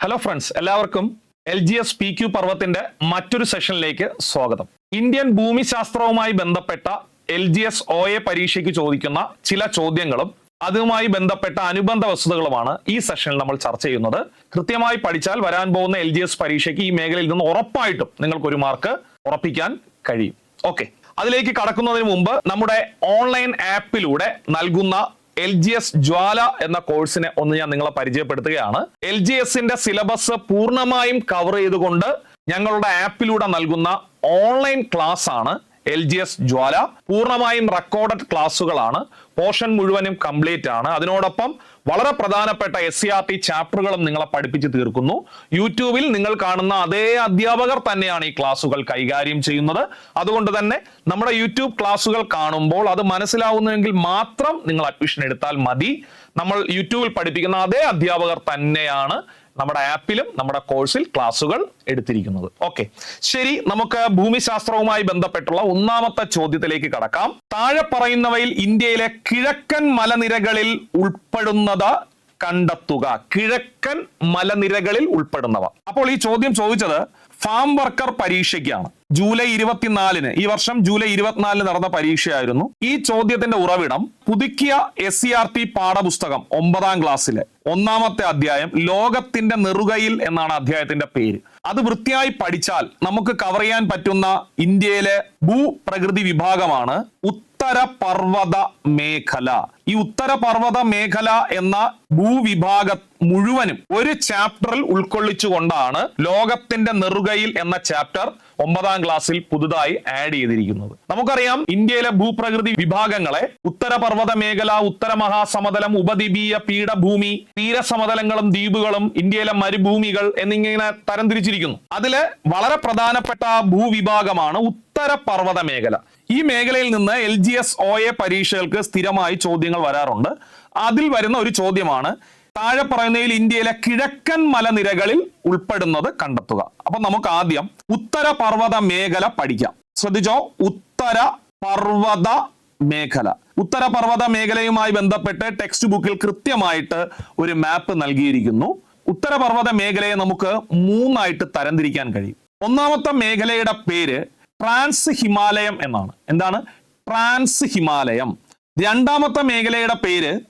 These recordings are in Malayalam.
ഹലോ ഫ്രണ്ട്സ് എല്ലാവർക്കും L G S P Q പർവത്തിന്റെ മറ്റൊരു സെഷനിലേക്ക് സ്വാഗതം. ഇന്ത്യൻ ഭൂമിശാസ്ത്രവുമായി ബന്ധപ്പെട്ട L G S O A പരീക്ഷയ്ക്ക് ചോദിക്കുന്ന ചില ചോദ്യങ്ങളും അതുമായി ബന്ധപ്പെട്ട അനുബന്ധ വസ്തുതകളുമാണ് ഈ സെഷനിൽ നമ്മൾ ചർച്ച ചെയ്യുന്നത്. കൃത്യമായി പഠിച്ചാൽ വരാൻ പോകുന്ന എൽ ജി എസ് പരീക്ഷയ്ക്ക് ഈ മേഖലയിൽ നിന്ന് ഉറപ്പായിട്ടും നിങ്ങൾക്ക് ഒരു മാർക്ക് ഉറപ്പിക്കാൻ കഴിയും. ഓക്കെ അതിലേക്ക് കടക്കുന്നതിന് മുമ്പ് നമ്മുടെ ഓൺലൈൻ ആപ്പിലൂടെ നൽകുന്ന എൽ ജി എസ് ജ്വാല എന്ന കോഴ്സിനെ ഒന്ന് ഞാൻ നിങ്ങളെ പരിചയപ്പെടുത്തുകയാണ്. എൽ ജി എസിന്റെ സിലബസ് പൂർണമായും കവർ ചെയ്തുകൊണ്ട് ഞങ്ങളുടെ ആപ്പിലൂടെ നൽകുന്ന ഓൺലൈൻ ക്ലാസ് ആണ് എൽ ജി എസ് ജ്വാല. പൂർണമായും റെക്കോർഡഡ് ക്ലാസ്സുകളാണ് പോർഷൻ മുഴുവനും കംപ്ലീറ്റ് ആണ്. അതിനോടൊപ്പം വളരെ പ്രധാനപ്പെട്ട എസ് സി ആർ ടി ചാപ്റ്ററുകളും നിങ്ങളെ പഠിപ്പിച്ച് തീർക്കുന്നു. യൂട്യൂബിൽ നിങ്ങൾ കാണുന്ന അതേ അധ്യാപകർ തന്നെയാണ് ഈ ക്ലാസ്സുകൾ കൈകാര്യം ചെയ്യുന്നത്. അതുകൊണ്ട് തന്നെ നമ്മുടെ യൂട്യൂബ് ക്ലാസ്സുകൾ കാണുമ്പോൾ അത് മനസ്സിലാവുന്നുവെങ്കിൽ മാത്രം നിങ്ങൾ അഡ്മിഷൻ എടുത്താൽ മതി. നമ്മൾ യൂട്യൂബിൽ പഠിപ്പിക്കുന്ന അതേ അധ്യാപകർ തന്നെയാണ് നമ്മുടെ ആപ്പിലും നമ്മുടെ കോഴ്സിൽ ക്ലാസ്സുകൾ എടുത്തിരിക്കുന്നത്. ഓക്കെ. ശരി നമുക്ക് ഭൂമിശാസ്ത്രവുമായി ബന്ധപ്പെട്ടുള്ള ഒന്നാമത്തെ ചോദ്യത്തിലേക്ക് കടക്കാം. താഴെ പറയുന്നവയിൽ ഇന്ത്യയിലെ കിഴക്കൻ മലനിരകളിൽ ഉൾപ്പെടുന്നത് കണ്ടെത്തുക. കിഴക്കൻ മലനിരകളിൽ ഉൾപ്പെടുന്നവ. അപ്പോൾ ഈ ചോദ്യം ചോദിച്ചത് ഫാം വർക്കർ പരീക്ഷയ്ക്കാണ്. ജൂലൈ ഇരുപത്തിനാലിന് ഈ വർഷം ജൂലൈ ഇരുപത്തിനാലിന് നടന്ന പരീക്ഷയായിരുന്നു. ഈ ചോദ്യത്തിന്റെ ഉറവിടം പുതുക്കിയ എസ് സി ആർ ടി പാഠപുസ്തകം ഒമ്പതാം ക്ലാസ്സിലെ ഒന്നാമത്തെ അധ്യായം ലോകത്തിന്റെ നെറുകയിൽ എന്നാണ് അധ്യായത്തിന്റെ പേര്. അത് വൃത്തിയായി പഠിച്ചാൽ നമുക്ക് കവർ ചെയ്യാൻ പറ്റുന്ന ഇന്ത്യയിലെ ഭൂപ്രകൃതി വിഭാഗമാണ് പർവത മേഖല ഈ ഉത്തര പർവത മേഖല എന്ന ഭൂവിഭാഗ മുഴുവനും ഒരു ചാപ്റ്ററിൽ ഉൾക്കൊള്ളിച്ചുകൊണ്ടാണ് ലോകത്തിന്റെ നെറുകയിൽ എന്ന ചാപ്റ്റർ ഒമ്പതാം ക്ലാസ്സിൽ പുതുതായി ആഡ് ചെയ്തിരിക്കുന്നത്. നമുക്കറിയാം ഇന്ത്യയിലെ ഭൂപ്രകൃതി വിഭാഗങ്ങളെ ഉത്തര പർവത മേഖല ഉത്തര മഹാസമതലം ഉപദ്വീപീയ പീഠഭൂമി തീരസമതലങ്ങളും ദ്വീപുകളും ഇന്ത്യയിലെ മരുഭൂമികൾ എന്നിങ്ങനെ തരംതിരിച്ചിരിക്കുന്നു. അതിലെ വളരെ പ്രധാനപ്പെട്ട ഭൂവിഭാഗമാണ് ഉത്തര പർവത മേഖല ഈ മേഖലയിൽ നിന്ന് L G S O A പരീക്ഷകൾക്ക് സ്ഥിരമായി ചോദ്യങ്ങൾ വരാറുണ്ട്. അതിൽ വരുന്ന ഒരു ചോദ്യമാണ് താഴെ പറയുന്നതിൽ ഇന്ത്യയിലെ കിഴക്കൻ മലനിരകളിൽ ഉൾപ്പെടുന്നത് കണ്ടെത്തുക. അപ്പൊ നമുക്ക് ആദ്യം ഉത്തര പർവത മേഖല പഠിക്കാം. ശ്രദ്ധിച്ചോ? ഉത്തര പർവത മേഖല. ഉത്തര പർവത മേഖലയുമായി ബന്ധപ്പെട്ട് ടെക്സ്റ്റ് ബുക്കിൽ കൃത്യമായിട്ട് ഒരു മാപ്പ് നൽകിയിരിക്കുന്നു. ഉത്തരപർവത മേഖലയെ നമുക്ക് മൂന്നായിട്ട് തരംതിരിക്കാൻ കഴിയും. ഒന്നാമത്തെ മേഖലയുടെ പേര് ട്രാൻസ് ഹിമാലയം എന്നാണ്. എന്താണ്? ട്രാൻസ് ഹിമാലയം. രണ്ടാമത്തെ മേഖലയുടെ പേര്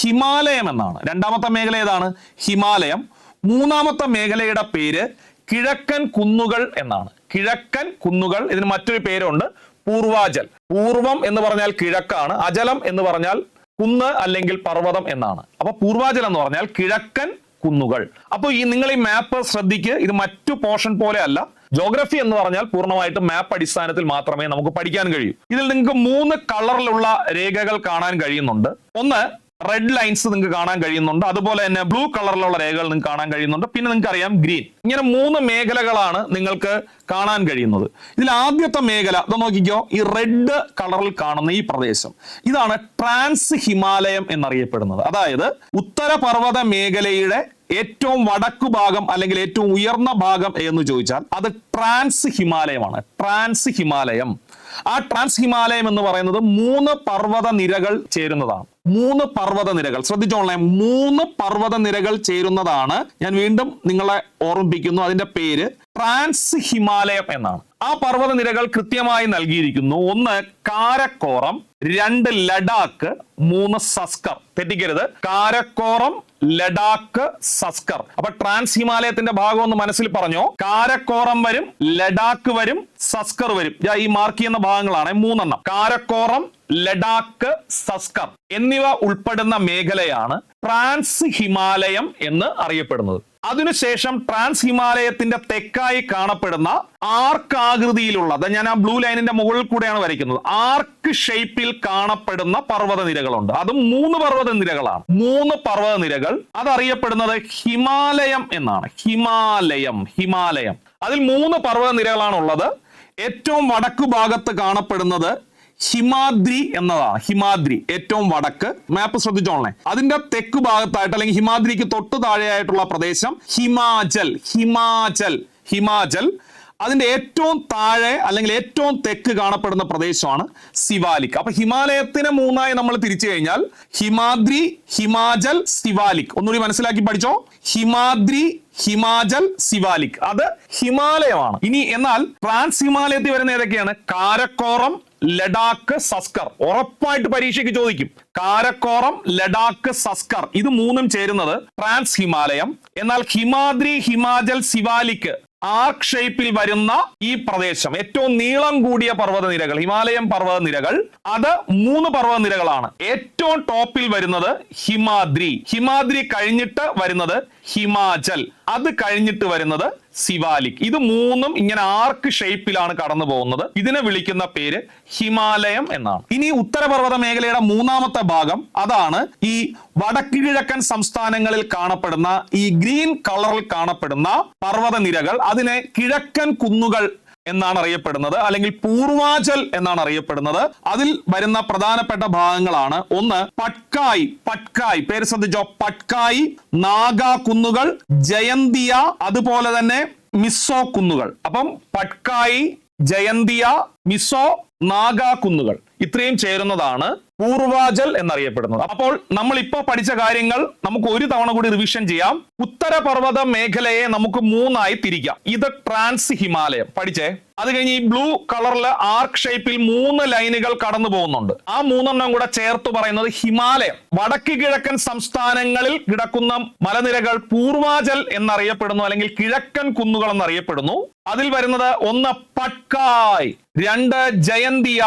ഹിമാലയം എന്നാണ്. രണ്ടാമത്തെ മേഖല ഏതാണ്? ഹിമാലയം. മൂന്നാമത്തെ മേഖലയുടെ പേര് കിഴക്കൻ കുന്നുകൾ എന്നാണ്. കിഴക്കൻ കുന്നുകൾ ഇതിന് മറ്റൊരു പേരുണ്ട് പൂർവാചൽ പൂർവം എന്ന് പറഞ്ഞാൽ കിഴക്കാണ് അജലം എന്ന് പറഞ്ഞാൽ കുന്ന് അല്ലെങ്കിൽ പർവതം എന്നാണ്. അപ്പൊ പൂർവാചൽ എന്ന് പറഞ്ഞാൽ കിഴക്കൻ കുന്നുകൾ. അപ്പോൾ ഈ നിങ്ങൾ ഈ മാപ്പ് ശ്രദ്ധിക്ക് ഇത് മറ്റു പോർഷൻ പോലെ അല്ല. ജോഗ്രഫി എന്ന് പറഞ്ഞാൽ പൂർണമായിട്ടും മാപ്പ് അടിസ്ഥാനത്തിൽ മാത്രമേ നമുക്ക് പഠിക്കാൻ കഴിയൂ. ഇതിൽ നിങ്ങൾക്ക് മൂന്ന് കളറിലുള്ള രേഖകൾ കാണാൻ കഴിയുന്നുണ്ട്. ഒന്ന് റെഡ് ലൈൻസ് നിങ്ങൾക്ക് കാണാൻ കഴിയുന്നുണ്ട്. അതുപോലെ തന്നെ ബ്ലൂ കളറിലുള്ള രേഖകൾ നിങ്ങൾക്ക് കാണാൻ കഴിയുന്നുണ്ട്. പിന്നെ നിങ്ങൾക്ക് അറിയാം ഗ്രീൻ ഇങ്ങനെ മൂന്ന് മേഖലകളാണ് നിങ്ങൾക്ക് കാണാൻ കഴിയുന്നത്. ഇതിൽ ആദ്യത്തെ മേഖല ഇത് നോക്കിക്കോ. ഈ റെഡ് കളറിൽ കാണുന്ന ഈ പ്രദേശം. ഇതാണ് ട്രാൻസ് ഹിമാലയം എന്നറിയപ്പെടുന്നത്. അതായത് ഉത്തര പർവത മേഖലയുടെ ഏറ്റവും വടക്കു ഭാഗം അല്ലെങ്കിൽ ഏറ്റവും ഉയർന്ന ഭാഗം എന്ന് ചോദിച്ചാൽ അത് ട്രാൻസ് ഹിമാലയമാണ്. ട്രാൻസ് ഹിമാലയം. ആ ട്രാൻസ് ഹിമാലയം എന്ന് പറയുന്നത് മൂന്ന് പർവത നിരകൾ ചേരുന്നതാണ്. മൂന്ന് പർവത നിരകൾ. ശ്രദ്ധിച്ചോളേ മൂന്ന് പർവത നിരകൾ ചേരുന്നതാണ്. ഞാൻ വീണ്ടും നിങ്ങളെ ഓർമ്മിപ്പിക്കുന്നു അതിന്റെ പേര് ട്രാൻസ് ഹിമാലയം എന്നാണ്. ആ പർവത നിരകൾ കൃത്യമായി നൽകിയിരിക്കുന്നു. ഒന്ന് കാരക്കോറം രണ്ട് ലഡാക്ക് മൂന്ന് സസ്കർ. തെറ്റിക്കരുത്. കാരക്കോറം ലഡാക്ക് സസ്കർ. അപ്പൊ ട്രാൻസ് ഹിമാലയത്തിന്റെ ഭാഗം ഒന്ന് മനസ്സിൽ പറഞ്ഞോ. കാരക്കോറം വരും ലഡാക്ക് വരും സസ്കർ വരും. ഈ മാർക്ക് ചെയ്യുന്ന ഭാഗങ്ങളാണ് മൂന്നെണ്ണം. കാരക്കോറം ലഡാക്ക് സസ്കർ. എന്നിവ ഉൾപ്പെടുന്ന മേഖലയാണ് ട്രാൻസ് ഹിമാലയം എന്ന് അറിയപ്പെടുന്നത്. അതിനുശേഷം ട്രാൻസ് ഹിമാലയത്തിന്റെ തെക്കായി കാണപ്പെടുന്ന ആർക്ക് ആകൃതിയിലുള്ള അത് ഞാൻ ആ ബ്ലൂ ലൈനിന്റെ മുകളിൽ കൂടെയാണ് വരയ്ക്കുന്നത്. ആർക്ക് ഷേപ്പിൽ കാണപ്പെടുന്ന പർവത നിരകളുണ്ട് അതും മൂന്ന് പർവത നിരകളാണ് മൂന്ന് പർവത നിരകൾ അതറിയപ്പെടുന്നത് ഹിമാലയം എന്നാണ്. ഹിമാലയം ഹിമാലയം. അതിൽ മൂന്ന് പർവത നിരകളാണ് ഉള്ളത് ഏറ്റവും വടക്കു ഭാഗത്ത് കാണപ്പെടുന്നത് ഹിമാദ്രി എന്നതാണ്. ഹിമാദ്രി ഏറ്റവും വടക്ക്. മാപ്പ് ശ്രദ്ധിച്ചോളേ അതിന്റെ തെക്ക് ഭാഗത്തായിട്ട് അല്ലെങ്കിൽ ഹിമാദ്രിക്ക് തൊട്ട് താഴെയായിട്ടുള്ള പ്രദേശം ഹിമാചൽ ഹിമാചൽ ഹിമാചൽ. അതിന്റെ ഏറ്റവും താഴെ അല്ലെങ്കിൽ ഏറ്റവും തെക്ക് കാണപ്പെടുന്ന പ്രദേശമാണ് സിവാലിക്. അപ്പൊ ഹിമാലയത്തിനെ മൂന്നായി നമ്മൾ തിരിച്ചു കഴിഞ്ഞാൽ ഹിമാദ്രി ഹിമാചൽ സിവാലിക്. ഒന്നുകൂടി മനസ്സിലാക്കി പഠിച്ചോ? ഹിമാദ്രി ഹിമാചൽ സിവാലിക്. അത് ഹിമാലയമാണ്. ഇനി എന്നാൽ ട്രാൻസ് ഹിമാലയത്തിൽ വരുന്ന ഏതൊക്കെയാണ്? കാരക്കോറം ലഡാക്ക് സസ്കർ. ഉറപ്പായിട്ട് പരീക്ഷയ്ക്ക് ചോദിക്കും. കാരക്കോറം ലഡാക്ക് സസ്കർ. ഇത് മൂന്നും ചേരുന്നത് ട്രാൻസ് ഹിമാലയം. എന്നാൽ ഹിമാദ്രി ഹിമാചൽ സിവാലിക്ക് ആർക്ക് ഷേപ്പിൽ വരുന്ന ഈ പ്രദേശം? ഏറ്റവും നീളം കൂടിയ പർവതനിരകൾ ഹിമാലയം പർവതനിരകൾ അത് മൂന്ന് പർവതനിരകളാണ്. ഏറ്റവും ടോപ്പിൽ വരുന്നത് ഹിമാദ്രി. ഹിമാദ്രി കഴിഞ്ഞിട്ട് വരുന്നത് ഹിമാചൽ. അത് കഴിഞ്ഞിട്ട് വരുന്നത് സിവാലിക്. ഇത് മൂന്നും ഇങ്ങനെ ആർക്ക് ഷേപ്പിലാണ് കടന്നു പോകുന്നത്? ഇതിനെ വിളിക്കുന്ന പേര് ഹിമാലയം എന്നാണ്. ഇനി ഉത്തരപർവത മേഖലയുടെ മൂന്നാമത്തെ ഭാഗം അതാണ് ഈ വടക്ക് കിഴക്കൻ സംസ്ഥാനങ്ങളിൽ കാണപ്പെടുന്ന ഈ ഗ്രീൻ കളറിൽ കാണപ്പെടുന്ന പർവത നിരകൾ അതിനെ കിഴക്കൻ കുന്നുകൾ എന്നാണ് അറിയപ്പെടുന്നത് അല്ലെങ്കിൽ പൂർവാചൽ എന്നാണ് അറിയപ്പെടുന്നത് അതിൽ വരുന്ന പ്രധാനപ്പെട്ട ഭാഗങ്ങളാണ്. ഒന്ന് പട്കായ്. പട്കായ്. പേര് ശ്രദ്ധിച്ചോ. പട്കായ് നാഗാ കുന്നുകൾ ജയന്തിയ അതുപോലെ തന്നെ മിസ്സോ കുന്നുകൾ. അപ്പം പട്കായി ജയന്തിയ മിസോ നാഗാ കുന്നുകൾ ഇത്രയും ചേരുന്നതാണ് പൂർവാചൽ എന്നറിയപ്പെടുന്നത്. അപ്പോൾ നമ്മൾ ഇപ്പോൾ പഠിച്ച കാര്യങ്ങൾ നമുക്ക് ഒരു തവണ കൂടി റിവിഷൻ ചെയ്യാം. ഉത്തരപർവത മേഖലയെ നമുക്ക് മൂന്നായി തിരിക്കാം. ഇത് ട്രാൻസ് ഹിമാലയം. പഠിച്ചേ? അത് കഴിഞ്ഞ് ഈ ബ്ലൂ കളറിൽ ആർക്ക് ഷേപ്പിൽ മൂന്ന് ലൈനുകൾ കടന്നു പോകുന്നുണ്ട്. ആ മൂന്നെണ്ണം കൂടെ ചേർത്ത് പറയുന്നത് ഹിമാലയം. വടക്ക് കിഴക്കൻ സംസ്ഥാനങ്ങളിൽ കിടക്കുന്ന മലനിരകൾ പൂർവാചൽ എന്നറിയപ്പെടുന്നു അല്ലെങ്കിൽ കിഴക്കൻ കുന്നുകൾ എന്നറിയപ്പെടുന്നു. അതിൽ വരുന്നത് ഒന്ന് പട്കായ്. രണ്ട് ജയന്തിയ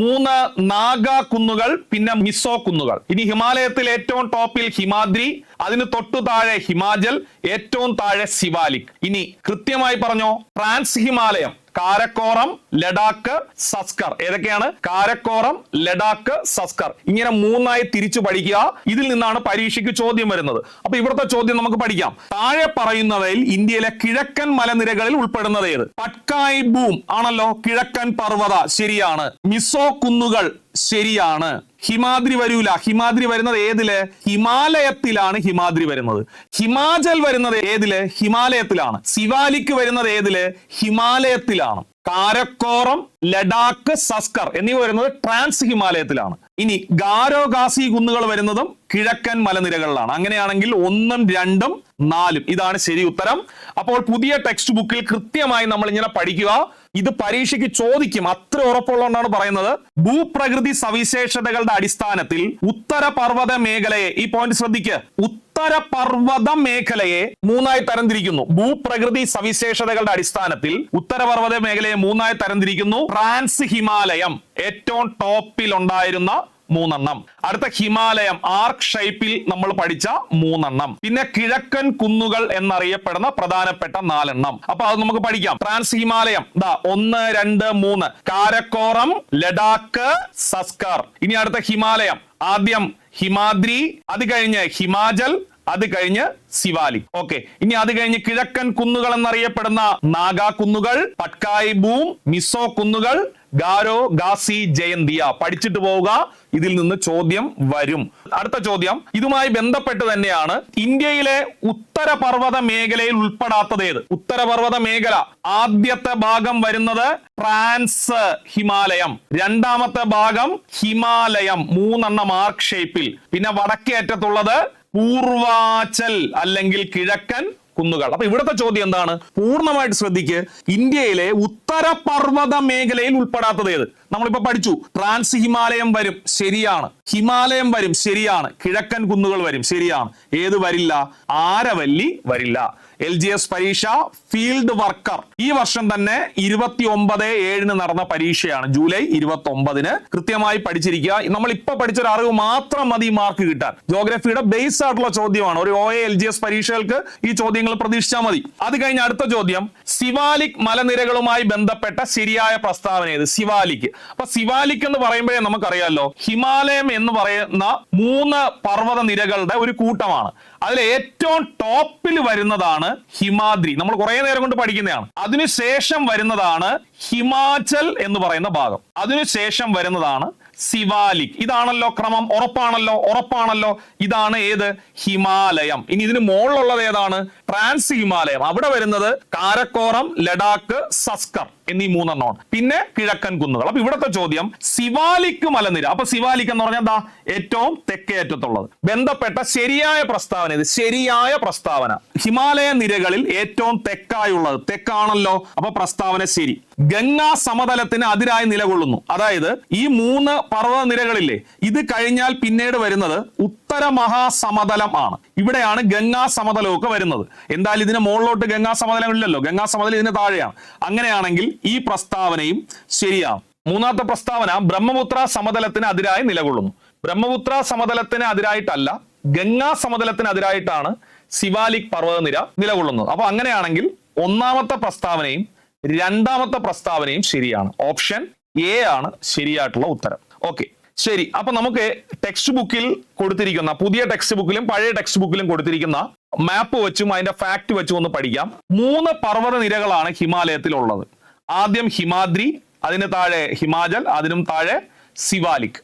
മൂന്ന് നാഗ കുന്നുകൾ പിന്നെ മിസോ കുന്നുകൾ. ഇനി ഹിമാലയത്തിൽ ഏറ്റവും ടോപ്പിൽ ഹിമാദ്രി അതിന് തൊട്ടു താഴെ ഹിമാചൽ ഏറ്റവും താഴെ സിവാലിക് ഇനി കൃത്യമായി പറഞ്ഞോ ട്രാൻസ് ഹിമാലയം. കാരക്കോറം ലഡാക്ക് സസ്കർ. ഏതൊക്കെയാണ്? കാരക്കോറം ലഡാക്ക് സസ്കർ. ഇങ്ങനെ മൂന്നായി തിരിച്ചു പഠിക്കുക. ഇതിൽ നിന്നാണ് പരീക്ഷയ്ക്ക് ചോദ്യം വരുന്നത്. അപ്പൊ ഇവിടുത്തെ ചോദ്യം നമുക്ക് പഠിക്കാം. താഴെ പറയുന്നവയിൽ ഇന്ത്യയിലെ കിഴക്കൻ മലനിരകളിൽ ഉൾപ്പെടുന്നത് ഏത്? പട്കായ് ബൂം ആണല്ലോ. കിഴക്കൻ പർവത. ശരിയാണ്. മിസോ കുന്നുകൾ ശരിയാണ്. ഹിമാദ്രി വരൂല. ഹിമാദ്രി വരുന്നത് ഏതിൽ? ഹിമാലയത്തിലാണ് ഹിമാദ്രി വരുന്നത്. ഹിമാചൽ വരുന്നത് ഏതിൽ? ഹിമാലയത്തിലാണ്. സിവാലിക്ക് വരുന്നത് ഏതിൽ? ഹിമാലയത്തിലാണ്. കാരക്കോറം ലഡാക്ക് സസ്കർ എന്നിവ വരുന്നത് ട്രാൻസ് ഹിമാലയത്തിലാണ്. ഇനി ഗാരോ ഗാസി കുന്നുകൾ വരുന്നതും കിഴക്കൻ മലനിരകളിലാണ്. അങ്ങനെയാണെങ്കിൽ ഒന്നും രണ്ടും നാലും. ഇതാണ് ശരി ഉത്തരം. അപ്പോൾ പുതിയ ടെക്സ്റ്റ് ബുക്കിൽ കൃത്യമായി നമ്മൾ ഇങ്ങനെ പഠിക്കുക. ഇത് പരീക്ഷയ്ക്ക് ചോദിക്കും. അത്ര ഉറപ്പുള്ളതുകൊണ്ടാണ് പറയുന്നത്. ഭൂപ്രകൃതി സവിശേഷതകളുടെ അടിസ്ഥാനത്തിൽ ഉത്തര പർവത മേഖലയെ ഈ പോയിന്റ് ശ്രദ്ധിക്കുക ഉത്തര പർവത മേഖലയെ മൂന്നായി തരംതിരിക്കുന്നു. ഭൂപ്രകൃതി സവിശേഷതകളുടെ അടിസ്ഥാനത്തിൽ ഉത്തരപർവത മേഖലയെ മൂന്നായി തരംതിരിക്കുന്നു. ഫ്രാൻസ് ഹിമാലയം ഏറ്റവും ടോപ്പിൽ ഉണ്ടായിരുന്ന മൂന്നെണ്ണം. അടുത്ത ഹിമാലയം ആർക്ക് ഷേപ്പിൽ നമ്മൾ പഠിച്ച മൂന്നെണ്ണം. പിന്നെ കിഴക്കൻ കുന്നുകൾ എന്നറിയപ്പെടുന്ന പ്രധാനപ്പെട്ട നാലെണ്ണം. അപ്പൊ അത് നമുക്ക് പഠിക്കാം. ട്രാൻസ് ഹിമാലയം ദാ ഒന്ന് രണ്ട് മൂന്ന്. കാരക്കോറം ലഡാക്ക് സസ്കർ. ഇനി അടുത്ത ഹിമാലയം. ആദ്യം ഹിമാദ്രി അത് കഴിഞ്ഞ് ഹിമാചൽ അത് കഴിഞ്ഞ് സിവാലി. ഓക്കെ. ഇനി അത് കഴിഞ്ഞ് കിഴക്കൻ കുന്നുകൾ എന്നറിയപ്പെടുന്ന നാഗ കുന്നുകൾ പട്കായ് ബൂം മിസോ കുന്നുകൾ ഗാരോ ഗാസി ജയന്തിയ. പഠിച്ചിട്ട് പോവുക. ഇതിൽ നിന്ന് ചോദ്യം വരും. അടുത്ത ചോദ്യം. ഇതുമായി ബന്ധപ്പെട്ട് തന്നെയാണ് ഇന്ത്യയിലെ ഉത്തരപർവത മേഖലയിൽ ഉൾപ്പെടാത്തത് ഏത്? ഉത്തരപർവത മേഖല. ആദ്യത്തെ ഭാഗം വരുന്നത് ട്രാൻസ് ഹിമാലയം. രണ്ടാമത്തെ ഭാഗം ഹിമാലയം. മൂന്നെണ്ണം ആർക്ക് ഷേപ്പിൽ. പിന്നെ വടക്കേ അറ്റത്തുള്ളത് പൂർവാചൽ അല്ലെങ്കിൽ കിഴക്കൻ കുന്നുകൾ. അപ്പൊ ഇവിടുത്തെ ചോദ്യം എന്താണ്? പൂർണമായിട്ട് ശ്രദ്ധിക്ക്. ഇന്ത്യയിലെ ഉത്തരപർവത മേഖലയിൽ ഉൾപ്പെടാത്തത് ഏത്? നമ്മളിപ്പോ പഠിച്ചു. ട്രാൻസ് ഹിമാലയം വരും ശരിയാണ്. ഹിമാലയം വരും ശരിയാണ്. കിഴക്കൻ കുന്നുകൾ വരും ശരിയാണ്. ഏത് വരില്ല? ആരവല്ലി വരില്ല. എൽ ജി എസ് പരീക്ഷ ഫീൽഡ് വർക്കർ. ഈ വർഷം തന്നെ ഇരുപത്തി ഒമ്പത് ഏഴിന് നടന്ന പരീക്ഷയാണ്. ജൂലൈ ഇരുപത്തി ഒമ്പതിന് കൃത്യമായി പഠിച്ചിരിക്കുക. നമ്മൾ ഇപ്പൊ പഠിച്ച ഒരു അറിവ് മാത്രം മതി മാർക്ക് കിട്ടാൻ. ജോഗ്രഫിയുടെ ബേസ് ആയിട്ടുള്ള ചോദ്യമാണ്. ഒരു ഒ എൽ ജി എസ് പരീക്ഷകൾക്ക് ഈ ചോദ്യങ്ങൾ പ്രതീക്ഷിച്ചാൽ മതി. അത് കഴിഞ്ഞ അടുത്ത ചോദ്യം. സിവാലിക് മലനിരകളുമായി ബന്ധപ്പെട്ട ശരിയായ പ്രസ്താവന ഏത്? സിവാലിക്. അപ്പൊ സിവാലിക് എന്ന് പറയുമ്പോഴേ നമുക്കറിയാലോ ഹിമാലയം എന്ന് പറയുന്ന മൂന്ന് പർവത നിരകളുടെ ഒരു കൂട്ടമാണ്. അതിൽ ഏറ്റവും ടോപ്പിൽ വരുന്നതാണ് ഹിമാദ്രി. നമ്മൾ കുറെ നേരം കൊണ്ട് പഠിക്കുന്നതാണ്. അതിനുശേഷം വരുന്നതാണ് ഹിമാചൽ എന്ന് പറയുന്ന ഭാഗം. അതിനുശേഷം വരുന്നതാണ് സിവാലിക്. ഇതാണല്ലോ ക്രമം. ഉറപ്പാണല്ലോ? ഉറപ്പാണല്ലോ? ഇതാണ് ഏത്? ഹിമാലയം. ഇനി ഇതിന് മുകളിലുള്ളത് ഏതാണ്? ട്രാൻസ് ഹിമാലയം. അവിടെ വരുന്നത് കാരക്കോറം ലഡാക്ക് സസ്കർ. എന്നീ മൂന്നെണ്ണമാണ് പിന്നെ കിഴക്കൻ കുന്നുകൾ. അപ്പൊ ഇവിടുത്തെ ചോദ്യം സിവാലിക് മലനിര. അപ്പൊ സിവാലിക് എന്ന് പറഞ്ഞാൽ എന്താ? ഏറ്റവും തെക്കേ അറ്റത്തുള്ളത്. ബന്ധപ്പെട്ട ശരിയായ പ്രസ്താവന ഇത് ശരിയായ പ്രസ്താവന. ഹിമാലയ നിരകളിൽ ഏറ്റവും തെക്കായുള്ളത്. തെക്കാണല്ലോ. അപ്പൊ പ്രസ്താവന ശരി. ഗംഗാ സമതലത്തിന് അതിരായി നിലകൊള്ളുന്നു. അതായത് ഈ മൂന്ന് പർവത നിരകളില്ലേ ഇത് കഴിഞ്ഞാൽ പിന്നീട് വരുന്നത് ഉത്തര മഹാസമതലം ആണ്. ഇവിടെയാണ് ഗംഗാ സമതലമൊക്കെ വരുന്നത്. എന്തായാലും ഇതിന് മുകളിലോട്ട് ഗംഗാ സമതലം ഇല്ലല്ലോ ഗംഗാ സമതലം ഇതിന് താഴെയാണ്. അങ്ങനെയാണെങ്കിൽ ഈ പ്രസ്താവനയും ശരിയാണ്. മൂന്നാമത്തെ പ്രസ്താവന ബ്രഹ്മപുത്ര സമതലത്തിന് അതിരായി നിലകൊള്ളുന്നു. ബ്രഹ്മപുത്ര സമതലത്തിന് അതിരായിട്ടല്ല ഗംഗാ സമതലത്തിന് അതിരായിട്ടാണ് ശിവാലിക് പർവതനിര നിലകൊള്ളുന്നത്. അപ്പൊ അങ്ങനെയാണെങ്കിൽ ഒന്നാമത്തെ പ്രസ്താവനയും രണ്ടാമത്തെ പ്രസ്താവനയും ശരിയാണ്. ഓപ്ഷൻ എ ആണ് ശരിയായിട്ടുള്ള ഉത്തരം. ഓക്കെ. ശരി അപ്പൊ നമുക്ക് ടെക്സ്റ്റ് ബുക്കിൽ കൊടുത്തിരിക്കുന്ന പുതിയ ടെക്സ്റ്റ് ബുക്കിലും പഴയ ടെക്സ്റ്റ് ബുക്കിലും കൊടുത്തിരിക്കുന്ന മാപ്പ് വെച്ചും അതിന്റെ ഫാക്ട് വെച്ചും ഒന്ന് പഠിക്കാം. മൂന്ന് പർവത നിരകളാണ് ഹിമാലയത്തിലുള്ളത്. ആദ്യം ഹിമാദ്രി അതിന് താഴെ ഹിമാചൽ അതിനും താഴെ സിവാലിക്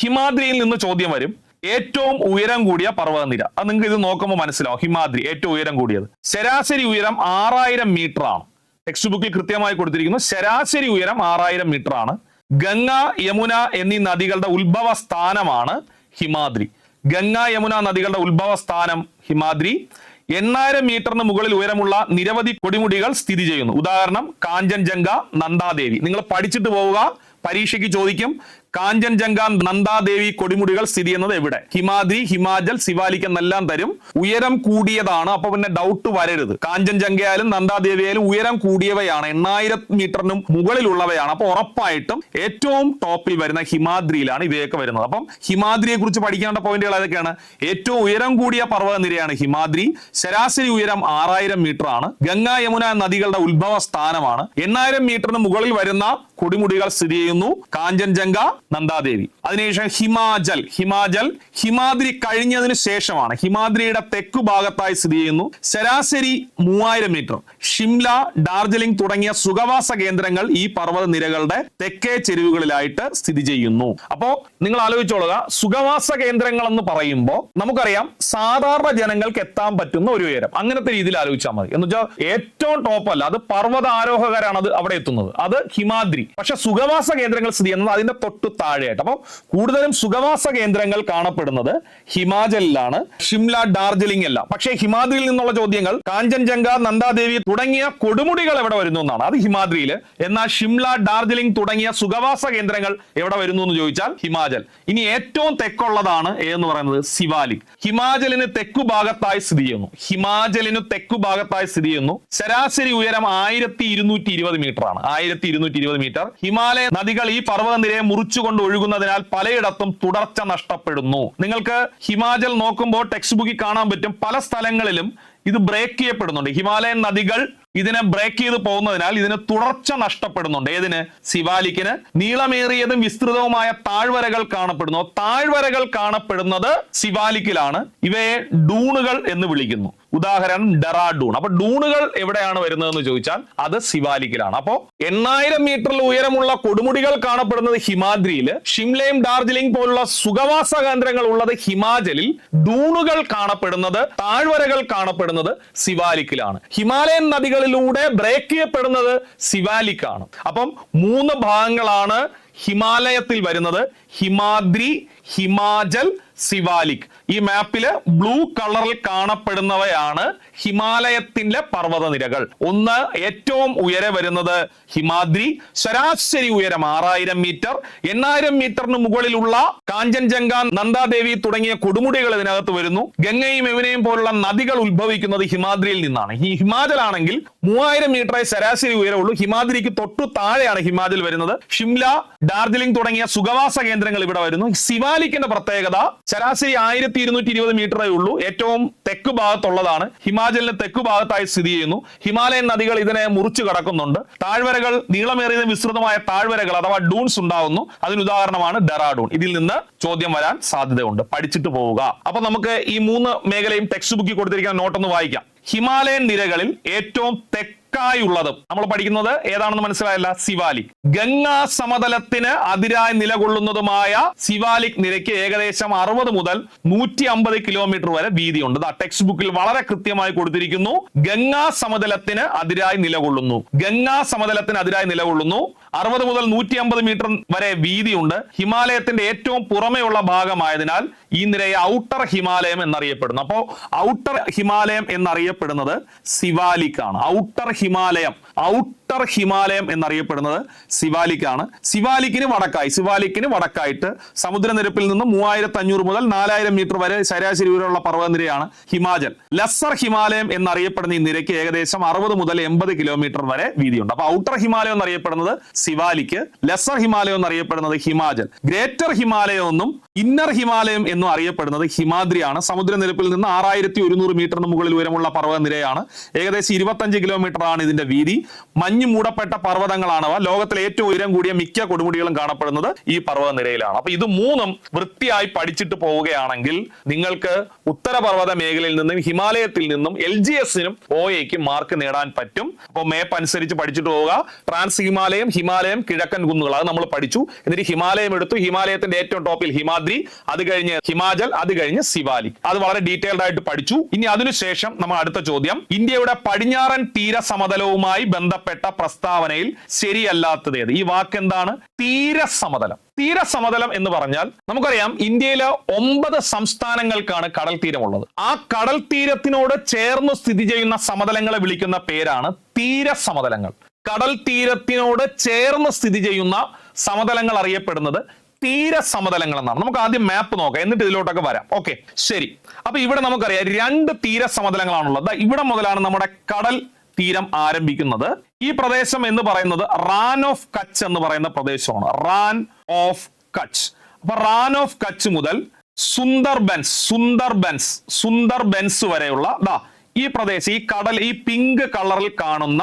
ഹിമാദ്രിയിൽ നിന്ന് ചോദ്യം വരും ഏറ്റവും ഉയരം കൂടിയ പർവതനിര അത് നിങ്ങൾക്ക് ഇത് നോക്കുമ്പോൾ മനസ്സിലാവും ഹിമാദ്രി ഏറ്റവും ഉയരം കൂടിയത്. ശരാശരി ഉയരം ആറായിരം മീറ്റർ ആണ്. ടെക്സ്റ്റ് ബുക്കിൽ കൃത്യമായി കൊടുത്തിരിക്കുന്നു ശരാശരി ഉയരം ആറായിരം മീറ്റർ ആണ്. ഗംഗ യമുന എന്നീ നദികളുടെ ഉത്ഭവ സ്ഥാനമാണ് ഹിമാദ്രി. ഗംഗ യമുന നദികളുടെ ഉത്ഭവ സ്ഥാനം ഹിമാദ്രി. എണ്ണായിരം മീറ്ററിന് മുകളിൽ ഉയരമുള്ള നിരവധി കൊടിമുടികൾ സ്ഥിതി ചെയ്യുന്നു. ഉദാഹരണം കാഞ്ചൻജംഗ നന്ദാദേവി. നിങ്ങൾ പഠിച്ചിട്ട് പോവുക പരീക്ഷയ്ക്ക് ചോദിക്കും കാഞ്ചൻജംഗ നന്ദാദേവി കൊടിമുടികൾ സ്ഥിതി ചെയ്യുന്നത് എവിടെ? ഹിമാദ്രി ഹിമാചൽ സിവാലിക് എന്നെല്ലാം തരും. ഉയരം കൂടിയതാണ്. അപ്പൊ പിന്നെ ഡൗട്ട് വരരുത്. കാഞ്ചൻജംഗയായാലും നന്ദാദേവിയായാലും ഉയരം കൂടിയവയാണ്. എണ്ണായിരം മീറ്ററിനും മുകളിലുള്ളവയാണ്. അപ്പൊ ഉറപ്പായിട്ടും ഏറ്റവും ടോപ്പിൽ വരുന്ന ഹിമാദ്രിയിലാണ് ഇവയൊക്കെ വരുന്നത്. അപ്പം ഹിമാദ്രിയെ കുറിച്ച് പഠിക്കേണ്ട പോയിന്റുകൾ ഏതൊക്കെയാണ്? ഏറ്റവും ഉയരം കൂടിയ പർവത നിരയാണ് ഹിമാദ്രി. ശരാശരി ഉയരം ആറായിരം മീറ്റർ ആണ് ഗംഗ യമുന നദികളുടെ ഉത്ഭവ സ്ഥാനമാണ് എണ്ണായിരം മീറ്ററിന് മുകളിൽ വരുന്ന കൊടിമുടികൾ സ്ഥിതി ചെയ്യുന്നു. കാഞ്ചൻജംഗ നന്ദാദേവി. അതിനുശേഷം ഹിമാചൽ. ഹിമാചൽ ഹിമാദ്രി കഴിഞ്ഞതിന് ശേഷമാണ്. ഹിമാദ്രിയുടെ തെക്കു ഭാഗത്തായി സ്ഥിതി ചെയ്യുന്നു. ശരാശരി മൂവായിരം മീറ്റർ. ഷിംല ഡാർജിലിംഗ് തുടങ്ങിയ സുഖവാസ കേന്ദ്രങ്ങൾ ഈ പർവത നിരകളുടെ തെക്കേ ചെരുവുകളിലായിട്ട് സ്ഥിതി ചെയ്യുന്നു. അപ്പോ നിങ്ങൾ ആലോചിച്ചോളുക. സുഖവാസ കേന്ദ്രങ്ങൾ എന്ന് പറയുമ്പോൾ നമുക്കറിയാം സാധാരണ ജനങ്ങൾക്ക് എത്താൻ പറ്റുന്ന ഒരു ഉയരം. അങ്ങനത്തെ രീതിയിൽ ആലോചിച്ചാൽ മതി. എന്ന് വെച്ചാൽ ഏറ്റവും ടോപ്പ് അല്ല. അത് പർവത ആരോഹകരാണ് അത് അവിടെ എത്തുന്നത്. അത് ഹിമാദ്രി. പക്ഷെ സുഖവാസ കേന്ദ്രങ്ങൾ സ്ഥിതി ചെയ്യുന്നത് അതിന്റെ തൊട്ടു താഴെയായിട്ട്. അപ്പോൾ കൂടുതലും സുഖവാസ കേന്ദ്രങ്ങൾ കാണപ്പെടുന്നത് ഹിമാചലിലാണ്. ഷിംല ഡാർജിലിംഗ് അല്ല പക്ഷേ ഹിമാദ്രിയിൽ നിന്നുള്ള ചോദ്യങ്ങൾ കാഞ്ചൻജംഗ നന്ദാദേവി തുടങ്ങിയ കൊടുമുടികൾ എവിടെ വരുന്നു എന്നാണ്. അത് ഹിമാദ്രിയിൽ. എന്നാൽ ഷിംല ഡാർജിലിംഗ് തുടങ്ങിയ സുഖവാസ കേന്ദ്രങ്ങൾ എവിടെ വരുന്നു എന്ന് ചോദിച്ചാൽ ഹിമാചൽ. ഇനി ഏറ്റവും തെക്കുള്ളതാണ് എന്ന് പറയുന്നത്? സിവാലിക് ഹിമാചലിന് തെക്കു ഭാഗത്തായി സ്ഥിതി ചെയ്യുന്നു. ഹിമാചലിന് തെക്കു ഭാഗത്തായി സ്ഥിതി ചെയ്യുന്നു. ശരാശരി ഉയരം ആയിരത്തി ഇരുന്നൂറ്റി ഇരുപത് മീറ്റർ ആണ് ആയിരത്തി ഇരുന്നൂറ്റി ഇരുപത് മീറ്റർ. ഹിമാലയ നദികൾ ഈ പർവതനിരയെ മുറിച്ചുകൊണ്ട് ഒഴുകുന്നതിനാൽ പലയിടത്തും തുടർച്ച നഷ്ടപ്പെടുന്നു. നിങ്ങൾക്ക് ഹിമാചൽ നോക്കുമ്പോൾ ടെക്സ്റ്റ് ബുക്കിൽ കാണാൻ പറ്റും പല സ്ഥലങ്ങളിലും ഇത് ബ്രേക്ക് ചെയ്യപ്പെടുന്നുണ്ട്. ഹിമാലയൻ നദികൾ ഇതിനെ ബ്രേക്ക് ചെയ്ത് പോകുന്നതിനാൽ ഇതിന് തുടർച്ച നഷ്ടപ്പെടുന്നുണ്ട്. ഏതിന്? സിവാലിക്കിന് നീളമേറിയതും വിസ്തൃതവുമായ താഴ്വരകൾ കാണപ്പെടുന്നു. താഴ്വരകൾ കാണപ്പെടുന്നത് ശിവാലിക്കിലാണ്. ഇവയെ ഡൂണുകൾ എന്ന് വിളിക്കുന്നു. ഉദാഹരണം ഡെറാഡൂൺ. അപ്പൊ ഡൂണുകൾ എവിടെയാണ് വരുന്നതെന്ന് ചോദിച്ചാൽ അത് സിവാലിക്കിലാണ്. അപ്പോ എണ്ണായിരം മീറ്ററിൽ ഉയരമുള്ള കൊടുമുടികൾ കാണപ്പെടുന്നത് ഹിമാദ്രിയിൽ ഷിംലയും ഡാർജിലിംഗ് പോലുള്ള സുഖവാസ കേന്ദ്രങ്ങൾ ഉള്ളത് ഹിമാചലിൽ ഡൂണുകൾ കാണപ്പെടുന്നത് താഴ്വരകൾ കാണപ്പെടുന്നത് സിവാലിക്കിലാണ്. ഹിമാലയൻ നദികളിലൂടെ ബ്രേക്ക് ചെയ്യപ്പെടുന്നത് സിവാലിക്കാണ്. അപ്പം മൂന്ന് ഭാഗങ്ങളാണ് ഹിമാലയത്തിൽ വരുന്നത്. ഹിമാദ്രി ഹിമാചൽ സിവാലിക്. ഈ മാപ്പിൽ ബ്ലൂ കളറിൽ കാണപ്പെടുന്നവയാണ് ഹിമാലയത്തിന്റെ പർവതനിരകൾ. ഒന്ന് ഏറ്റവും ഉയരെ വരുന്നത് ഹിമാദ്രി ശരാശരി ഉയരം ആറായിരം മീറ്റർ. എണ്ണായിരം മീറ്ററിന് മുകളിലുള്ള കാഞ്ചൻജംഗ നന്ദാദേവി തുടങ്ങിയ കൊടുമുടികൾ ഇതിനകത്ത് വരുന്നു. ഗംഗയും യമുനയും പോലുള്ള നദികൾ ഉത്ഭവിക്കുന്നത് ഹിമാദ്രിയിൽ നിന്നാണ്. ഈ ഹിമാചൽ ആണെങ്കിൽ മൂവായിരം മീറ്ററെ ശരാശരി ഉയരമുള്ളൂ ഹിമാദ്രിക്ക് തൊട്ടു താഴെയാണ് ഹിമാചൽ വരുന്നത്. ഷിംല ഡാർജിലിംഗ് തുടങ്ങിയ സുഖവാസ കേന്ദ്രങ്ങൾ ഇവിടെ വരുന്നു. സിവാലിക്കിന്റെ പ്രത്യേകത ശരാശരി ആയിരത്തി ഇരുന്നൂറ്റി ഇരുപത് മീറ്ററേ ഉള്ളൂ. ഏറ്റവും തെക്ക് ഭാഗത്തുള്ളതാണ്. ഹിമാചലിന്റെ തെക്ക് ഭാഗത്തായി സ്ഥിതി ചെയ്യുന്നു. ഹിമാലയൻ നദികൾ ഇതിനെ മുറിച്ചു കടക്കുന്നുണ്ട്. താഴ്വരകൾ നീളമേറിയതും വിസ്തൃതമായ താഴ്വരകൾ അഥവാ ഡൂൺസ് ഉണ്ടാവുന്നു. അതിന് ഉദാഹരണമാണ് ഡെറാഡൂൺ. ഇതിൽ നിന്ന് ചോദ്യം വരാൻ സാധ്യതയുണ്ട്. പഠിച്ചിട്ട് പോവുക. അപ്പൊ നമുക്ക് ഈ മൂന്ന് മേഖലയും ടെക്സ്റ്റ് ബുക്കിൽ കൊടുത്തിരിക്കുന്ന നോട്ടൊന്ന് വായിക്കാം. ഹിമാലയൻ നിരകളിൽ ഏറ്റവും തെക്ക് വടക്കായുള്ളത് നമ്മൾ പഠിക്കുന്നത് ഏതാണെന്ന് മനസ്സിലായല്ല? സിവാലിക് ഗംഗാ സമതലത്തിന് അതിരായി നിലകൊള്ളുന്നതുമായ സിവാലിക് നിരക്ക് ഏകദേശം അറുപത് മുതൽ നൂറ്റി അമ്പത് കിലോമീറ്റർ വരെ വീതിയുണ്ട്. ആ ടെക്സ്റ്റ് ബുക്കിൽ വളരെ കൃത്യമായി കൊടുത്തിരിക്കുന്നു. ഗംഗാ സമതലത്തിന് അതിരായി നിലകൊള്ളുന്നു. ഗംഗാ സമതലത്തിന് അതിരായി നിലകൊള്ളുന്നു. അറുപത് മുതൽ നൂറ്റി അമ്പത് മീറ്റർ വരെ വീതിയുണ്ട്. ഹിമാലയത്തിന്റെ ഏറ്റവും പുറമെയുള്ള ഭാഗമായതിനാൽ ഈ നിരയെ ഔട്ടർ ഹിമാലയം എന്നറിയപ്പെടുന്നു. അപ്പോ ഔട്ടർ ഹിമാലയം എന്നറിയപ്പെടുന്നത് സിവാലിക് ആണ് ഔട്ടർ ഹിമാലയം ഔട്ടർ ഹിമാലയം എന്നറിയപ്പെടുന്നത് സിവാലിക്കാണ് സിവാലിക്കിന് വടക്കായി. സിവാലിക്കിന് വടക്കായിട്ട് സമുദ്രനിരപ്പിൽ നിന്ന് മൂവായിരത്തി അഞ്ഞൂറ് മുതൽ നാലായിരം മീറ്റർ വരെ ശരാശരി ഉയരമുള്ള പർവതനിരയാണ് ഹിമാചൽ. ലസർ ഹിമാലയം എന്നറിയപ്പെടുന്ന ഈ നിരക്ക് ഏകദേശം അറുപത് മുതൽ എൺപത് കിലോമീറ്റർ വരെ വീതിയുണ്ട്. അപ്പൊ ഔട്ടർ ഹിമാലയം എന്നറിയപ്പെടുന്നത് സിവാലിക്ക് ലെസർ ഹിമാലയം എന്നറിയപ്പെടുന്നത് ഹിമാചൽ. ഗ്രേറ്റർ ഹിമാലയം എന്നും ഇന്നർ ഹിമാലയം എന്നും അറിയപ്പെടുന്നത് ഹിമാദ്രിയാണ്. സമുദ്രനിരപ്പിൽ നിന്ന് ആറായിരത്തി ഒരുന്നൂറ് മീറ്ററിന് മുകളിൽ ഉയരമുള്ള പർവതനിരയാണ്. ഏകദേശം ഇരുപത്തഞ്ച് കിലോമീറ്റർ ആണ് ഇതിന്റെ വീതി. മഞ്ഞ് മൂടപ്പെട്ട പർവതങ്ങളാണവ ലോകത്തിലെ ഏറ്റവും ഉയരം കൂടിയ മിക്ക കൊടുമുടികളും കാണപ്പെടുന്നത് ഈ പർവത നിരയിലാണ് അപ്പൊ ഇത് മൂന്നും വൃത്തിയായി പഠിച്ചിട്ട് പോവുകയാണെങ്കിൽ നിങ്ങൾക്ക് ഉത്തരപർവത മേഖലയിൽ നിന്നും ഹിമാലയത്തിൽ നിന്നും എൽ ജി എസിനും ഒ എക്കും മാർക്ക് നേടാൻ പറ്റും. അപ്പോൾ മേപ്പ് അനുസരിച്ച് പഠിച്ചിട്ട് പോവുക. ട്രാൻസ് ഹിമാലയം ഹിമാലയം കിഴക്കൻ കുന്നുകൾ അത് നമ്മൾ പഠിച്ചു. എന്നിട്ട് ഹിമാലയം എടുത്തു. ഹിമാലയത്തിന്റെ ഏറ്റവും ടോപ്പിൽ ഹിമാദ്രി അത് കഴിഞ്ഞ് ഹിമാചൽ അത് കഴിഞ്ഞ് സിവാലി അത് വളരെ ഡീറ്റെയിൽഡ് ആയിട്ട് പഠിച്ചു. ഇനി അതിനുശേഷം നമ്മൾ അടുത്ത ചോദ്യം. ഇന്ത്യയുടെ പടിഞ്ഞാറൻ തീര സമതലവുമായി ബന്ധപ്പെട്ട പ്രസ്താവനയിൽ ശരിയല്ലാത്തത് ഏത്? ഈ വാക്ക് എന്താണ് തീരസമതലം. തീരസമതലം എന്ന് പറഞ്ഞാൽ നമുക്കറിയാം ഇന്ത്യയിലെ ഒമ്പത് സംസ്ഥാനങ്ങൾക്കാണ് കടൽ തീരമുള്ളത്. ആ കടൽ തീരത്തിനോട് ചേർന്ന് സ്ഥിതി ചെയ്യുന്ന സമതലങ്ങളെ വിളിക്കുന്ന പേരാണ് തീരസമതലങ്ങൾ. കടൽ തീരത്തിനോട് ചേർന്ന് സ്ഥിതി ചെയ്യുന്ന സമതലങ്ങൾ അറിയപ്പെടുന്നത് തീരസമതലങ്ങൾ എന്നാണ്. നമുക്ക് ആദ്യം മാപ്പ് നോക്കാം. എന്നിട്ട് ഇതിലോട്ടൊക്കെ വരാം. ഓക്കെ ശരി. അപ്പൊ ഇവിടെ നമുക്കറിയാം രണ്ട് തീരസമതലങ്ങളാണുള്ളത്. ഇവിടെ മുതലാണ് നമ്മുടെ കടൽ തീരം ആരംഭിക്കുന്നത്. ഈ പ്രദേശം എന്ന് പറയുന്നത് റാൻ ഓഫ് കച്ച് എന്ന് പറയുന്ന പ്രദേശമാണ്. റാൻ ഓഫ് കച്ച്. അപ്പൊ റാൻ ഓഫ് കച്ച് മുതൽ സുന്ദർബൻസ് സുന്ദർബൻസ് സുന്ദർബൻസ് വരെയുള്ള ദാ ഈ പ്രദേശം ഈ കടൽ ഈ പിങ്ക് കളറിൽ കാണുന്ന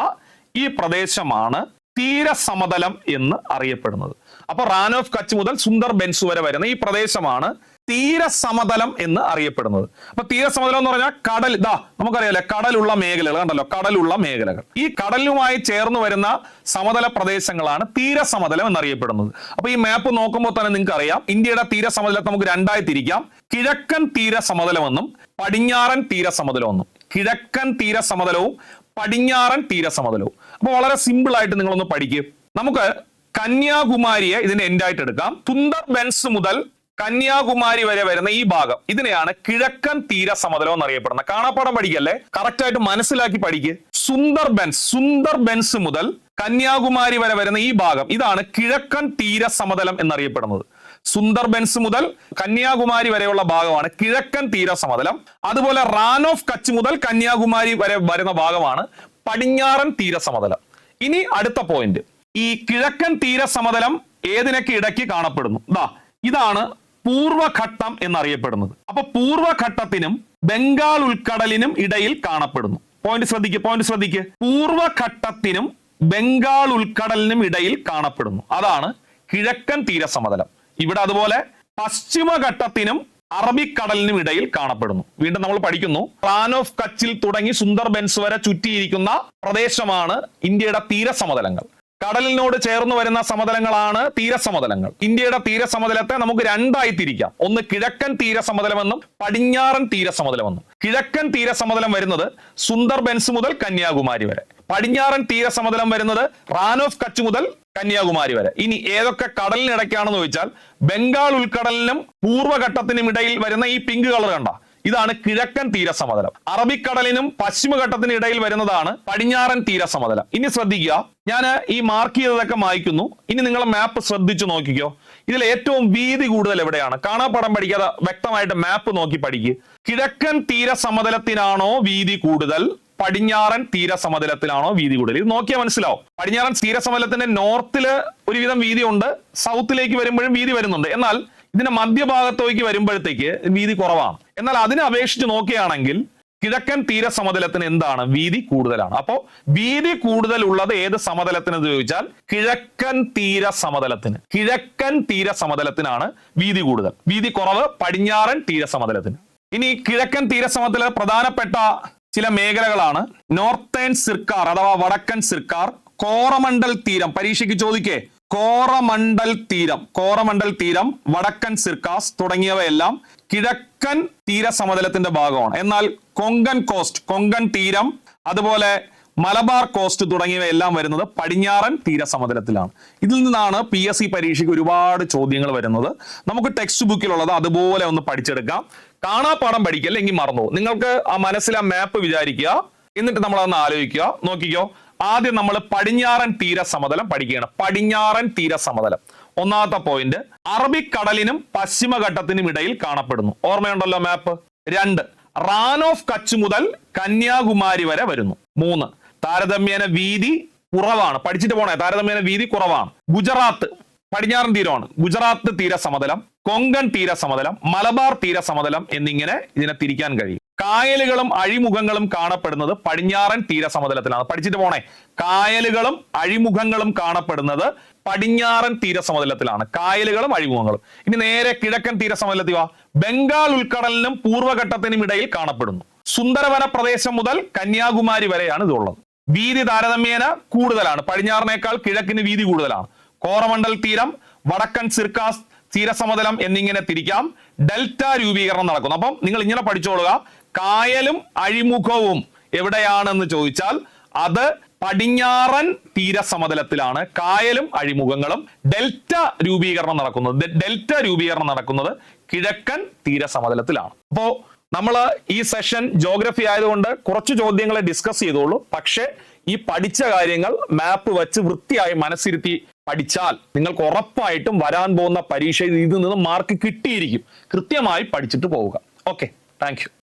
ഈ പ്രദേശമാണ് തീരസമതലം എന്ന് അറിയപ്പെടുന്നത്. അപ്പൊ റാൻ ഓഫ് കച്ച് മുതൽ സുന്ദർ ബെൻസ് വരെ വരുന്ന ഈ പ്രദേശമാണ് തീരസമതലം എന്ന് അറിയപ്പെടുന്നത്. അപ്പൊ തീരസമതലം എന്ന് പറഞ്ഞാൽ കടൽ ഇതാ നമുക്കറിയാലോ കടലുള്ള മേഖലകൾ കണ്ടല്ലോ കടലുള്ള മേഖലകൾ. ഈ കടലുമായി ചേർന്ന് വരുന്ന സമതല പ്രദേശങ്ങളാണ് തീരസമതലം എന്നറിയപ്പെടുന്നത്. അപ്പൊ ഈ മാപ്പ് നോക്കുമ്പോൾ തന്നെ നിങ്ങൾക്ക് അറിയാം ഇന്ത്യയുടെ തീരസമതലം നമുക്ക് രണ്ടായി തിരിക്കാം. കിഴക്കൻ തീരസമതലമെന്നും പടിഞ്ഞാറൻ തീരസമതലമെന്നും കിഴക്കൻ തീരസമതലവും പടിഞ്ഞാറൻ തീരസമതലവും. അപ്പൊ വളരെ സിമ്പിൾ ആയിട്ട് നിങ്ങളൊന്ന് പഠിക്കും. നമുക്ക് കന്യാകുമാരിയെ ഇതിന്റെ എൻഡായിട്ട് എടുക്കാം. സുന്ദർ ബെൻസ് മുതൽ കന്യാകുമാരി വരെ വരുന്ന ഈ ഭാഗം ഇതിനെയാണ് കിഴക്കൻ തീര തീരസമതലം എന്നറിയപ്പെടുന്നത്. കാണാപ്പാടം പഠിക്കല്ലേ? കറക്റ്റ് ആയിട്ട് മനസ്സിലാക്കി പഠിക്കുക സുന്ദർ ബെൻസ് സുന്ദർ ബെൻസ് മുതൽ കന്യാകുമാരി വരെ വരുന്ന ഈ ഭാഗം ഇതാണ് കിഴക്കൻ തീര സമതലം എന്നറിയപ്പെടുന്നത്. സുന്ദർ ബെൻസ് മുതൽ കന്യാകുമാരി വരെയുള്ള ഭാഗമാണ് കിഴക്കൻ തീര സമതലം. അതുപോലെ റാൻ ഓഫ് കച്ച് മുതൽ കന്യാകുമാരി വരെ വരുന്ന ഭാഗമാണ് പടിഞ്ഞാറൻ തീര സമതലം. ഇനി അടുത്ത പോയിന്റ് ഈ കിഴക്കൻ തീര സമതലം ഏതിനൊക്കെ ഇടയ്ക്ക് കാണപ്പെടുന്നു? ദാ ഇതാണ് പൂർവഘട്ടം എന്നറിയപ്പെടുന്നത്. അപ്പൊ പൂർവഘട്ടത്തിനും ബംഗാൾ ഉൾക്കടലിനും ഇടയിൽ കാണപ്പെടുന്നു. പോയിന്റ് ശ്രദ്ധിക്കുക പോയിന്റ് ശ്രദ്ധിക്കുക പൂർവഘട്ടത്തിനും ബംഗാൾ ഉൾക്കടലിനും ഇടയിൽ കാണപ്പെടുന്നു. അതാണ് കിഴക്കൻ തീരസമതലം. ഇവിടെ അതുപോലെ പശ്ചിമഘട്ടത്തിനും അറബിക്കടലിനും ഇടയിൽ കാണപ്പെടുന്നു. വീണ്ടും നമ്മൾ പഠിക്കുന്നു. പ്ലാൻ ഓഫ് കച്ചിൽ തുടങ്ങി സുന്ദർ ബെൻസ് വരെ ചുറ്റിയിരിക്കുന്ന പ്രദേശമാണ് ഇന്ത്യയുടെ തീരസമതലങ്ങൾ. കടലിനോട് ചേർന്ന് വരുന്ന സമതലങ്ങളാണ് തീരസമതലങ്ങൾ. ഇന്ത്യയുടെ തീരസമതലത്തെ നമുക്ക് രണ്ടായി തിരിക്കാം. ഒന്ന് കിഴക്കൻ തീരസമതലമെന്നും പടിഞ്ഞാറൻ തീരസമതലമെന്നും. കിഴക്കൻ തീരസമതലം വരുന്നത് സുന്ദർ ബെൻസ് മുതൽ കന്യാകുമാരി വരെ. പടിഞ്ഞാറൻ തീരസമതലം വരുന്നത് റാൻ ഓഫ് കച്ച് മുതൽ കന്യാകുമാരി വരെ. ഇനി ഏതൊക്കെ കടലിനിടയ്ക്കാണെന്ന് ചോദിച്ചാൽ ബംഗാൾ ഉൾക്കടലിനും പൂർവഘട്ടത്തിനും ഇടയിൽ വരുന്ന ഈ പിങ്ക് കളർ കണ്ട ഇതാണ് കിഴക്കൻ തീരസമതലം. അറബിക്കടലിനും പശ്ചിമഘട്ടത്തിനും ഇടയിൽ വരുന്നതാണ് പടിഞ്ഞാറൻ തീരസമതലം. ഇനി ശ്രദ്ധിക്കുക ഞാൻ ഈ മാർക്ക് ചെയ്തതൊക്കെ മായ്ക്കുന്നു. ഇനി നിങ്ങൾ മാപ്പ് ശ്രദ്ധിച്ചു നോക്കിക്കോ. ഇതിൽ ഏറ്റവും വീതി കൂടുതൽ എവിടെയാണ്? കാണാപ്പടം പഠിക്കാതെ വ്യക്തമായിട്ട് മാപ്പ് നോക്കി പഠിക്കുക കിഴക്കൻ തീരസമതലത്തിനാണോ വീതി കൂടുതൽ? പടിഞ്ഞാറൻ തീരസമതലത്തിലാണോ വീതി കൂടുതൽ? ഇത് നോക്കിയാൽ മനസ്സിലാവും. പടിഞ്ഞാറൻ തീരസമതലത്തിന്റെ നോർത്തിൽ ഒരുവിധം വീതി ഉണ്ട് സൗത്തിലേക്ക് വരുമ്പോഴും വീതി വരുന്നുണ്ട്. എന്നാൽ ഇതിന്റെ മധ്യഭാഗത്തേക്ക് വരുമ്പോഴത്തേക്ക് വീതി കുറവാണ്. എന്നാൽ അതിനെ അപേക്ഷിച്ച് നോക്കുകയാണെങ്കിൽ കിഴക്കൻ തീരസമതലത്തിന് എന്താണ്? വീതി കൂടുതലാണ്. അപ്പോൾ വീതി കൂടുതൽ ഉള്ളത് ഏത് സമതലത്തിന് ചോദിച്ചാൽ കിഴക്കൻ തീര സമതലത്തിന് കിഴക്കൻ തീര സമതലത്തിനാണ് വീതി കൂടുതൽ. വീതി കുറവ് പടിഞ്ഞാറൻ തീരസമതലത്തിന്. ഇനി കിഴക്കൻ തീരസമതല പ്രധാനപ്പെട്ട ചില മേഖലകളാണ് നോർത്തേൺ സിർക്കാർ അഥവാ വടക്കൻ സിർക്കാർ കോറമണ്ടൽ തീരം. പരീക്ഷയ്ക്ക് ചോദിക്കേ? കോറമണ്ടൽ തീരം കോറമണ്ടൽ തീരം വടക്കൻ സിർക്കാസ് തുടങ്ങിയവയെല്ലാം കിഴക്കൻ തീരസമതലത്തിന്റെ ഭാഗമാണ്. എന്നാൽ കൊങ്കൺ കോസ്റ്റ് കൊങ്കൺ തീരം അതുപോലെ മലബാർ കോസ്റ്റ് തുടങ്ങിയവയെല്ലാം വരുന്നത് പടിഞ്ഞാറൻ തീരസമതലത്തിലാണ്. ഇതിൽ നിന്നാണ് പി എസ് സി പരീക്ഷയ്ക്ക് ഒരുപാട് ചോദ്യങ്ങൾ വരുന്നത്. നമുക്ക് ടെക്സ്റ്റ് ബുക്കിലുള്ളത് അതുപോലെ ഒന്ന് പഠിച്ചെടുക്കാം. കാണാപ്പാടം പഠിക്കല്ലെങ്കിൽ മറന്നു നിങ്ങൾക്ക് ആ മനസ്സിൽ ആ മാപ്പ് വിചാരിക്കുക. എന്നിട്ട് നമ്മൾ അതൊന്ന് ആലോചിക്കുക. നോക്കിക്കോ. ആദ്യം നമ്മൾ പടിഞ്ഞാറൻ തീര സമതലം പഠിക്കുകയാണ്. പടിഞ്ഞാറൻ തീര സമതലം ഒന്നാമത്തെ പോയിന്റ് അറബിക്കടലിനും പശ്ചിമഘട്ടത്തിനും ഇടയിൽ കാണപ്പെടുന്നു. ഓർമ്മയുണ്ടല്ലോ മാപ്പ് രണ്ട് റാൻ ഓഫ് കച്ച് മുതൽ കന്യാകുമാരി വരെ വരുന്നു. മൂന്ന് താരതമ്യേന വീതി കുറവാണ്. പഠിച്ചിട്ട് പോണേ. താരതമ്യേന വീതി കുറവാണ്. ഗുജറാത്ത് പടിഞ്ഞാറൻ തീരമാണ്. ഗുജറാത്ത് തീര സമതലം കൊങ്കൺ തീര സമതലം മലബാർ തീര സമതലം എന്നിങ്ങനെ ഇതിനെ തിരിക്കാൻ കഴിയും. കായലുകളും അഴിമുഖങ്ങളും കാണപ്പെടുന്നത് പടിഞ്ഞാറൻ തീരസമതലത്തിലാണ്. പഠിച്ചിട്ട് പോണേ. കായലുകളും അഴിമുഖങ്ങളും കാണപ്പെടുന്നത് പടിഞ്ഞാറൻ തീരസമതലത്തിലാണ്. കായലുകളും അഴിമുഖങ്ങളും. ഇനി നേരെ കിഴക്കൻ തീരസമതലത്തിൽ വാ. ബംഗാൾ ഉൾക്കടലിനും പൂർവഘട്ടത്തിനും ഇടയിൽ കാണപ്പെടുന്നു. സുന്ദരവന പ്രദേശം മുതൽ കന്യാകുമാരി വരെയാണ് ഇതുള്ളത്. വീതി താരതമ്യേന കൂടുതലാണ്. പടിഞ്ഞാറിനേക്കാൾ കിഴക്കിന് വീതി കൂടുതലാണ്. കോറമണ്ഡൽ തീരം വടക്കൻ സിർക്കാസ് തീരസമതലം എന്നിങ്ങനെ തിരിക്കാം. ഡെൽറ്റ രൂപീകരണം നടക്കുന്നു. അപ്പം നിങ്ങൾ ഇങ്ങനെ പഠിച്ചോളുക. കായലും അഴിമുഖവും എവിടെയാണെന്ന് ചോദിച്ചാൽ അത് പടിഞ്ഞാറൻ തീരസമതലത്തിലാണ്. കായലും അഴിമുഖങ്ങളും ഡെൽറ്റ രൂപീകരണം നടക്കുന്നത്. ഡെൽറ്റ രൂപീകരണം നടക്കുന്നത് കിഴക്കൻ തീരസമതലത്തിലാണ്. അപ്പോ നമ്മൾ ഈ സെഷൻ ജോഗ്രഫി ആയതുകൊണ്ട് കുറച്ച് ചോദ്യങ്ങളെ ഡിസ്കസ് ചെയ്തോളൂ. പക്ഷേ ഈ പഠിച്ച കാര്യങ്ങൾ മാപ്പ് വെച്ച് വൃത്തിയായി മനസ്സിരുത്തി പഠിച്ചാൽ നിങ്ങൾക്ക് ഉറപ്പായിട്ടും വരാൻ പോകുന്ന പരീക്ഷയിൽ ഇതിൽ നിന്ന് മാർക്ക് കിട്ടിയിരിക്കും. കൃത്യമായി പഠിച്ചിട്ട് പോവുക. Okay thank